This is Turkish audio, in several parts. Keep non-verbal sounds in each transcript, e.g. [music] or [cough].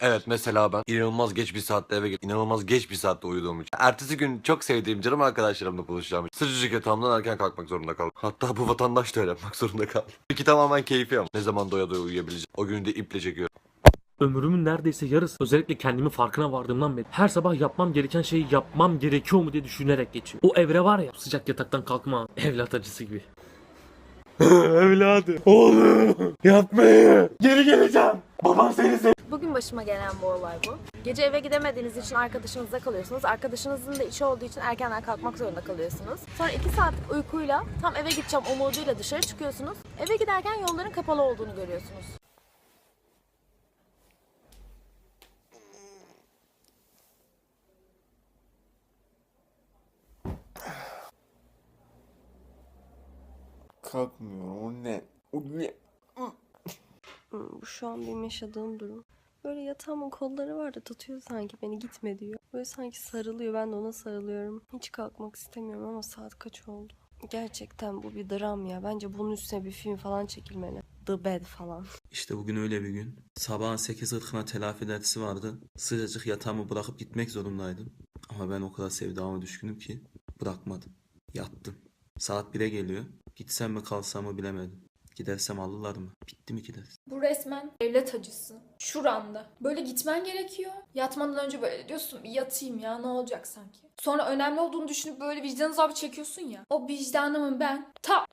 Evet mesela ben inanılmaz geç bir saatte eve gittim. İnanılmaz geç bir saatte uyuduğum için. Ertesi gün çok sevdiğim canım arkadaşlarımla buluşacağım için. Sıcacık yatağımdan erken kalkmak zorunda kaldım. Hatta bu vatandaş da öyle yapmak zorunda kaldı. Peki tamamen keyfi ama. Ne zaman doya doya uyuyabileceğim. O günü de iple çekiyorum. Ömrümün neredeyse yarısı özellikle kendimin farkına vardığımdan beri her sabah yapmam gereken şeyi yapmam gerekiyor mu diye düşünerek geçiyor. O evre var ya sıcak yataktan kalkma evlat acısı gibi. [laughs] Evladım. Oğlum. Yapmayın. Geri geleceğim. Baban seni sev. Başıma gelen bu olay bu. Gece eve gidemediğiniz için arkadaşınızda kalıyorsunuz. Arkadaşınızın da işi olduğu için erkenden kalkmak zorunda kalıyorsunuz. Sonra 2 saatlik uykuyla tam eve gideceğim umuduyla dışarı çıkıyorsunuz. Eve giderken yolların kapalı olduğunu görüyorsunuz. Kalkmıyor. O ne? O ne? Bu şu an benim yaşadığım durum. Böyle yatağımın kolları var da tutuyor sanki beni gitme diyor. Böyle sanki sarılıyor ben de ona sarılıyorum. Hiç kalkmak istemiyorum ama saat kaç oldu? Gerçekten bu bir dram ya. Bence bunun üstüne bir film falan çekilmeli. The Bed falan. İşte bugün öyle bir gün. Sabahın 8.40'ına telafi dersi vardı. Sıcacık yatağımı bırakıp gitmek zorundaydım. Ama ben o kadar sevdama düşkünüm ki bırakmadım. Yattım. Saat 1'e geliyor. Gitsem mi kalsam mı bilemedim. Gidersem alırlar mı? Bitti mi ki ders? Bu resmen evlat acısı. Şuranda. Böyle gitmen gerekiyor. Yatmadan önce böyle diyorsun yatayım ya ne olacak sanki. Sonra önemli olduğunu düşünüp böyle vicdan azabı çekiyorsun ya. O vicdanımın ben ta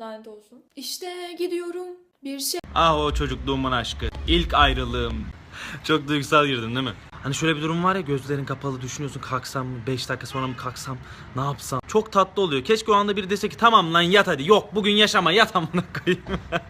lanet olsun. İşte gidiyorum bir şey Ah o çocukluğumun aşkı. İlk ayrılığım. [laughs] Çok duygusal girdin değil mi? Hani şöyle bir durum var ya gözlerin kapalı düşünüyorsun kalksam mı 5 dakika sonra mı kalksam ne yapsam. Çok tatlı oluyor. Keşke o anda biri dese ki tamam lan yat hadi. Yok bugün yaşama yat amına koyayım. [laughs]